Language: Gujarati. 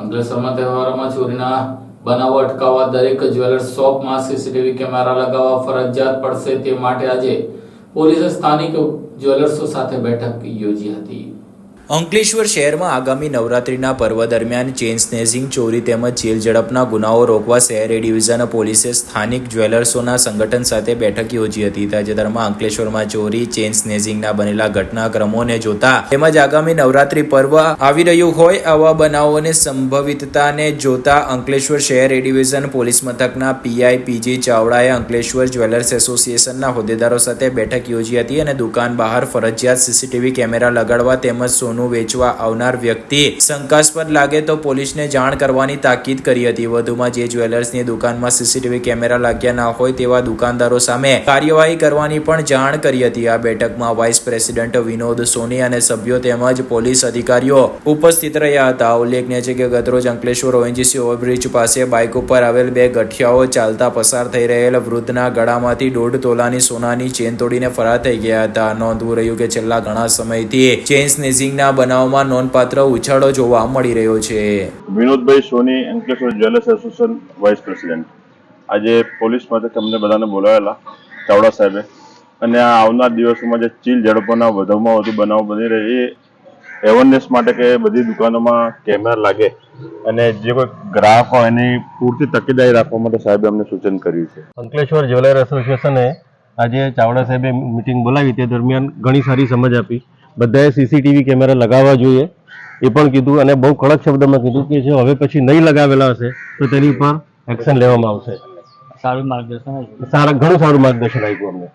અંકલેશ્વરમાં તહેવારોમાં ચોરીના બનાવો અટકાવવા દરેક જ્વેલર્સ શોપમાં સીસીટીવી કેમેરા લગાવવા ફરજિયાત પડશે તે માટે આજે પોલીસે સ્થાનિક જ્વેલર્સો સાથે બેઠક યોજી હતી. અંકલેશ્વર શહેરમાં આગામી નવરાત્રીના પર્વ દરમિયાન ચેઇન સ્નેઝિંગ, ચોરી તેમજ જેલ ઝડપના ગુનાઓ રોકવા શહેર એ ડિવિઝન પોલીસે સ્થાનિક જ્વેલર્સોના સંગઠન સાથે બેઠક યોજી હતી. તાજેતરમાં અંકલેશ્વરમાં ચોરી ચેઇન સ્નેઝિંગના બનેલા ઘટનાક્રમોને જોતા તેમજ આગામી નવરાત્રી પર્વ આવી રહ્યું હોય આવા બનાવોની સંભવિતતાને જોતા અંકલેશ્વર શહેર એ ડિવિઝન પોલીસ મથકના પીઆઈ પીજી ચાવડાએ અંકલેશ્વર જ્વેલર્સ એસોસિએશનના હોદ્દેદારો સાથે બેઠક યોજી હતી અને દુકાન બહાર ફરજિયાત સીસીટીવી કેમેરા લગાડવા તેમજ સોનું વેચવા આવનાર વ્યક્તિ શંકાસ્પદ લાગે તો પોલીસને જાણ કરવાની તાકીદ કરી હતી. વધુમાં જે જ્વેલર્સની દુકાનમાં સીસીટીવી કેમેરા લાગ્યા ના હોય તેવા દુકાનદારો સામે કાર્યવાહી કરવાની પણ જાણ કરી હતી. આ બેઠકમાં વાઇસ પ્રેસિડેન્ટ વિનોદ સોની અને સભ્યો તેમજ પોલીસ અધિકારીઓ ઉપસ્થિત રહ્યા હતા. ઉલ્લેખનીય છે કે ગતરોજ અંકલેશ્વર ઓએનજીસી ઓવરબ્રિજ પાસે બાઇક ઉપર આવેલ બે ગઠિયાઓ ચાલતા પસાર થઈ રહેલ વૃદ્ધના ગળામાંથી દોઢ તોલાની સોનાની ચેન તોડીને ફરાર થઈ ગયા હતા. નોંધવું રહ્યું કે છેલ્લા ઘણા સમયથી ચેન સ્નેચિંગના બનાવમાં નોંધપાત્ર ઉછાળો જોવા મળી રહ્યો છે. Vinodbhai Soni Ankleshwar jewellers association vice president. આજે પોલીસ મથક અમને બધાને બોલાવેલા ચાવડા સાહેબે. અને આ આવનાર દિવસોમાં જે ચીલ ઝડપોના વધુમાં વધુ બનાવ બની રહે એ એવરનેસ માટે કે બધી દુકાનોમાં કેમેરા લાગે અને જે કોઈ ગ્રાહક હોય એની પૂરતી તકેદારી રાખવા માટે સાહેબે અમને સૂચન કર્યું છે. અંકલેશ્વર જ્વેલર એસોસિએશને આજે ચાવડા સાહેબે મિટિંગ બોલાવી. તે દરમિયાન ઘણી સારી સમજ આપી. બધાએ સીસીટીવી કેમેરા લગાવવા જોઈએ. એ પણ કીધું અને બહુ કડક શબ્દમાં કીધું કે જો હવે પછી નહીં લગાવેલા હશે તો તેની પર એક્શન લેવામાં આવશે. સારું માર્ગદર્શન સારા ઘણું સારું માર્ગદર્શન આપ્યું અમને.